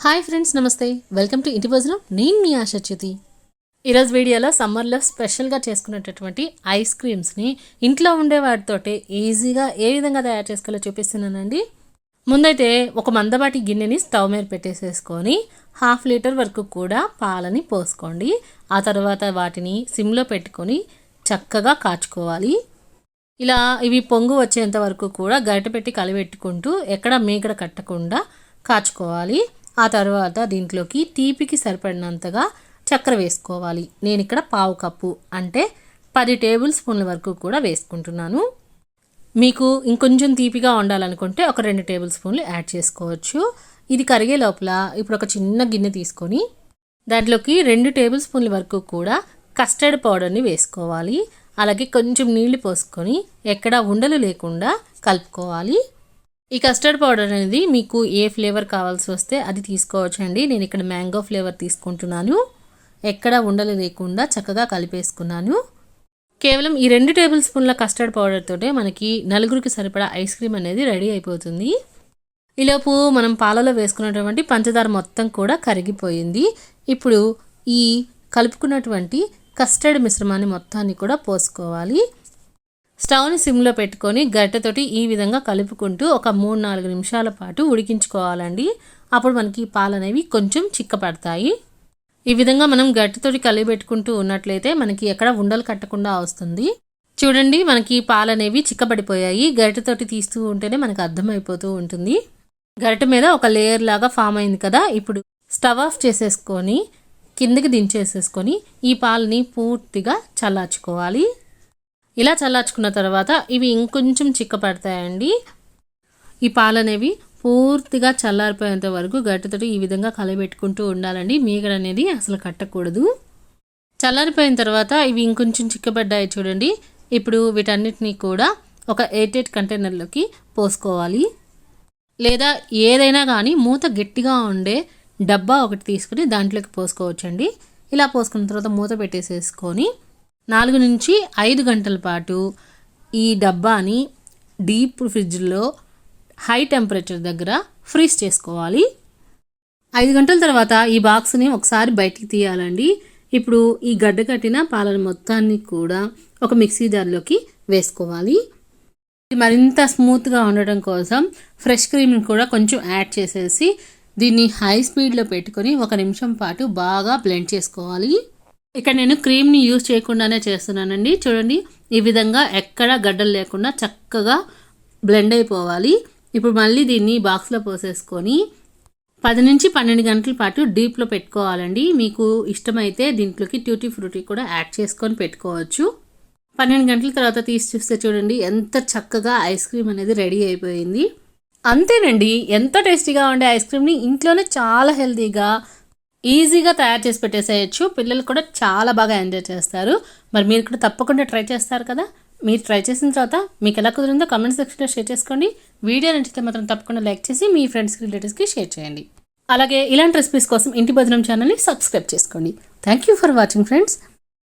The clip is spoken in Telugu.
హాయ్ ఫ్రెండ్స్ నమస్తే. వెల్కమ్ టు ఇంటి భోజనం. నేను మీ ఆశచ్యుతి ఈరోజు వీడియోలో సమ్మర్లో స్పెషల్గా చేసుకునేటటువంటి ఐస్ క్రీమ్స్ని ఇంట్లో ఉండే వాటితోటే ఈజీగా ఏ విధంగా తయారు చేసుకోవాలో చూపిస్తున్నానండి. ముందైతే ఒక మందపాటి గిన్నెని స్టవ్ మీద పెట్టేసేసుకొని హాఫ్ లీటర్ వరకు కూడా పాలని పోసుకోండి. ఆ తర్వాత వాటిని సిమ్లో పెట్టుకొని చక్కగా కాచుకోవాలి. ఇలా ఇవి పొంగు వచ్చేంత వరకు కూడా గరిట పెట్టి కలిపెట్టుకుంటూ ఎక్కడ మీగడ కట్టకుండా కాచుకోవాలి. ఆ తర్వాత దీంట్లోకి తీపికి సరిపడినంతగా చక్కెర వేసుకోవాలి. నేను ఇక్కడ పావు కప్పు అంటే పది టేబుల్ స్పూన్ల వరకు కూడా వేసుకుంటున్నాను. మీకు ఇంకొంచెం తీపిగా ఉండాలనుకుంటే ఒక రెండు టేబుల్ స్పూన్లు యాడ్ చేసుకోవచ్చు. ఇది కరిగే లోపల ఇప్పుడు ఒక చిన్న గిన్నె తీసుకొని దాంట్లోకి రెండు టేబుల్ స్పూన్ల వరకు కూడా కస్టర్డ్ పౌడర్ని వేసుకోవాలి. అలాగే కొంచెం నీళ్ళు పోసుకొని ఎక్కడ ఉండలు లేకుండా కలుపుకోవాలి. ఈ కస్టర్డ్ పౌడర్ అనేది మీకు ఏ ఫ్లేవర్ కావాల్సి వస్తే అది తీసుకోవచ్చండి. నేను ఇక్కడ మ్యాంగో ఫ్లేవర్ తీసుకుంటున్నాను. ఎక్కడ ఉండలు లేకుండా చక్కగా కలిపేసుకున్నాను. కేవలం ఈ రెండు టేబుల్ స్పూన్ల కస్టర్డ్ పౌడర్తోటే మనకి నలుగురికి సరిపడా ఐస్ క్రీమ్ అనేది రెడీ అయిపోతుంది. ఈలోపు మనం పాలలో వేసుకున్నటువంటి పంచదార మొత్తం కూడా కరిగిపోయింది. ఇప్పుడు ఈ కలుపుకున్నటువంటి కస్టర్డ్ మిశ్రమాన్ని మొత్తాన్ని కూడా పోసుకోవాలి. స్టవ్ని సిమ్లో పెట్టుకొని గరిటెతోటి ఈ విధంగా కలుపుకుంటూ ఒక మూడు నాలుగు నిమిషాల పాటు ఉడికించుకోవాలండి. అప్పుడు మనకి పాలు అనేవి కొంచెం చిక్కపడతాయి. ఈ విధంగా మనం గట్టితోటి కలిపెట్టుకుంటూ ఉన్నట్లయితే మనకి ఎక్కడ ఉండలు కట్టకుండా వస్తుంది. చూడండి మనకి పాలు అనేవి చిక్కబడిపోయాయి. గరిటెతోటి తీస్తూ ఉంటేనే మనకు అర్థమైపోతూ ఉంటుంది. గరిటె మీద ఒక లేయర్ లాగా ఫామ్ అయింది కదా ఇప్పుడు స్టవ్ ఆఫ్ చేసేసుకొని కిందకి దించేసేసుకొని ఈ పాలని పూర్తిగా చల్లార్చుకోవాలి. ఇలా చల్లార్చుకున్న తర్వాత ఇవి ఇంకొంచెం చిక్కపడతాయండి. ఈ పాలు అనేవి పూర్తిగా చల్లారిపోయేంత వరకు గట్టితోటి ఈ విధంగా కలబెట్టుకుంటూ ఉండాలండి. మీగడ అనేది అసలు కట్టకూడదు. చల్లారిపోయిన తర్వాత ఇవి ఇంకొంచెం చిక్కబడ్డాయి చూడండి. ఇప్పుడు వీటన్నిటినీ కూడా ఒక ఎయిట్ కంటైనర్లోకి పోసుకోవాలి. లేదా ఏదైనా కానీ మూత గట్టిగా ఉండే డబ్బా ఒకటి తీసుకుని దాంట్లోకి పోసుకోవచ్చండి. ఇలా పోసుకున్న తర్వాత మూత పెట్టేసేసుకొని నాలుగు నుంచి ఐదు గంటల పాటు ఈ డబ్బాని డీప్ ఫ్రిడ్జ్లో హై టెంపరేచర్ దగ్గర ఫ్రీజ్ చేసుకోవాలి. ఐదు గంటల తర్వాత ఈ బాక్స్ని ఒకసారి బయటికి తీయాలండి. ఇప్పుడు ఈ గడ్డ కట్టిన పాలన మొత్తాన్ని కూడా ఒక మిక్సీ జార్లోకి వేసుకోవాలి. మరింత స్మూత్గా ఉండటం కోసం ఫ్రెష్ క్రీమ్ని కూడా కొంచెం యాడ్ చేసేసి దీన్ని హై స్పీడ్లో పెట్టుకొని ఒక నిమిషం పాటు బాగా బ్లెండ్ చేసుకోవాలి. ఇక్కడ నేను క్రీమ్ని యూజ్ చేయకుండానే చేస్తున్నానండి. చూడండి ఈ విధంగా ఎక్కడ గడ్డలు లేకుండా చక్కగా బ్లెండ్ అయిపోవాలి. ఇప్పుడు మళ్ళీ దీన్ని బాక్స్లో పోసేసుకొని పది నుంచి పన్నెండు గంటల పాటు డీప్లో పెట్టుకోవాలండి. మీకు ఇష్టమైతే దీంట్లోకి ట్యూటీ ఫ్రూటీ కూడా యాడ్ చేసుకొని పెట్టుకోవచ్చు. పన్నెండు గంటల తర్వాత తీసి చూస్తే చూడండి ఎంత చక్కగా ఐస్ క్రీమ్ అనేది రెడీ అయిపోయింది. అంతేనండి ఎంతో టేస్టీగా ఉండే ఐస్ క్రీమ్ని ఇంట్లోనే చాలా హెల్తీగా ఈజీగా తయారు చేసి పెట్టేసేయచ్చు. పిల్లలు కూడా చాలా బాగా ఎంజాయ్ చేస్తారు. మరి మీరు కూడా తప్పకుండా ట్రై చేస్తారు కదా? మీరు ట్రై చేసిన తర్వాత మీకు ఎలా కుదిరిందో కమెంట్ సెక్షన్లో షేర్ చేసుకోండి. వీడియో నచ్చితే మాత్రం తప్పకుండా లైక్ చేసి మీ ఫ్రెండ్స్కి రిలేటివ్స్కి షేర్ చేయండి. అలాగే ఇలాంటి రెసిపీస్ కోసం ఇంటి భద్రం ఛానల్ని సబ్స్క్రైబ్ చేసుకోండి. Thank you for watching friends